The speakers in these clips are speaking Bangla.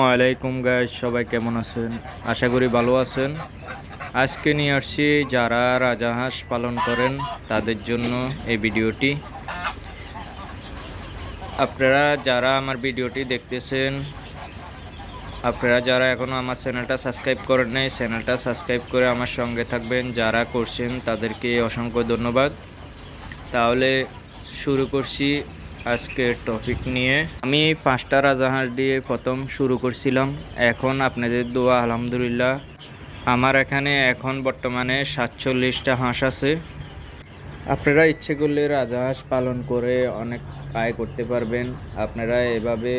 ওয়ালাইকুম গাইজ সবাই কেমন আছেন? আশা করি ভালো আছেন। আজকে নিয়ে আসছি যারা রাজাহাঁস পালন করেন, তাদের জন্য এই ভিডিওটি। আপনারা যারা আমার ভিডিওটি দেখতেছেন, আপনারা যারা এখনও আমার চ্যানেলটা সাবস্ক্রাইব করেন নাই, চ্যানেলটা সাবস্ক্রাইব করে আমার সঙ্গে থাকবেন। যারা করছেন, তাদেরকে অসংখ্য ধন্যবাদ। তাহলে শুরু করছি আজকের টপিক নিয়ে। আমি পাঁচটা রাজাহাঁস দিয়ে প্রথম শুরু করছিলাম। এখন আপনাদের দোয়া, আলহামদুলিল্লাহ। আমার এখানে এখন বর্তমানে সাতচল্লিশটা হাঁস আছে। আপনারা ইচ্ছে করলে রাজাহাঁস পালন করে অনেক আয় করতে পারবেন। আপনারা এভাবে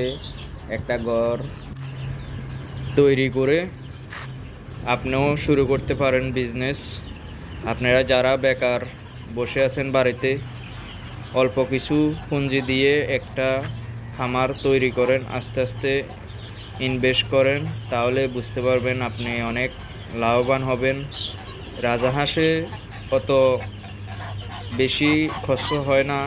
একটা ঘর তৈরি করে আপনিও শুরু করতে পারেন বিজনেস আপনারা যারা বেকার বসে আছেন বাড়িতে অল্প কিছু পুঁজি দিয়ে একটা খামার তৈরি করেন, আস্তে আস্তে ইনভেস্ট করেন, তাহলে বুঝতে পারবেন আপনি অনেক লাভবান হবেন। রাজাহাঁসে অত বেশি খরচ হয় না,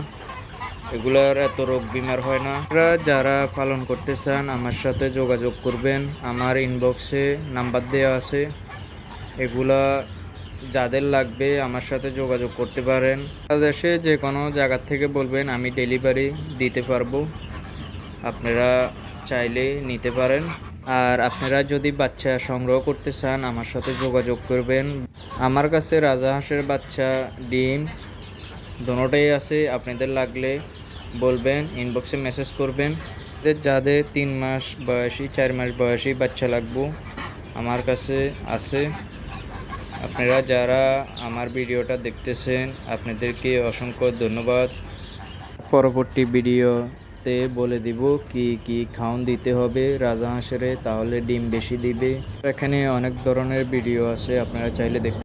এগুলার এত রোগ বিমার হয় না। আপনারা যারা পালন করতে চান, আমার সাথে যোগাযোগ করবেন। আমার ইনবক্সে নাম্বার দেওয়া আছে। এগুলা যাদের লাগবে আমার সাথে যোগাযোগ করতে পারেন। বাংলাদেশে যে কোনো জায়গার থেকে বলবেন, আমি ডেলিভারি দিতে পারব। আপনারা চাইলে নিতে পারেন। আর আপনারা যদি বাচ্চা সংগ্রহ করতে চান, আমার সাথে যোগাযোগ করবেন। আমার কাছে রাজাহাঁসের বাচ্চা, ডিম দোনোটাই আছে। আপনাদের লাগলে বলবেন ইনবক্সে মেসেজ করবেন। যাদের তিন মাস বয়সী, চার মাস বয়সী বাচ্চা লাগবো, আমার কাছে আছে। আপনারা যারা আমার ভিডিওটা দেখতেছেন, আপনাদেরকে অসংখ্য ধন্যবাদ। পরবর্তী ভিডিওতে বলে দিব কি কি খাওন দিতে হবে রাজা হাঁসেরে তাহলে ডিম বেশি দিবে। এখানে অনেক ধরনের ভিডিও আছে, আপনারা চাইলে দেখতে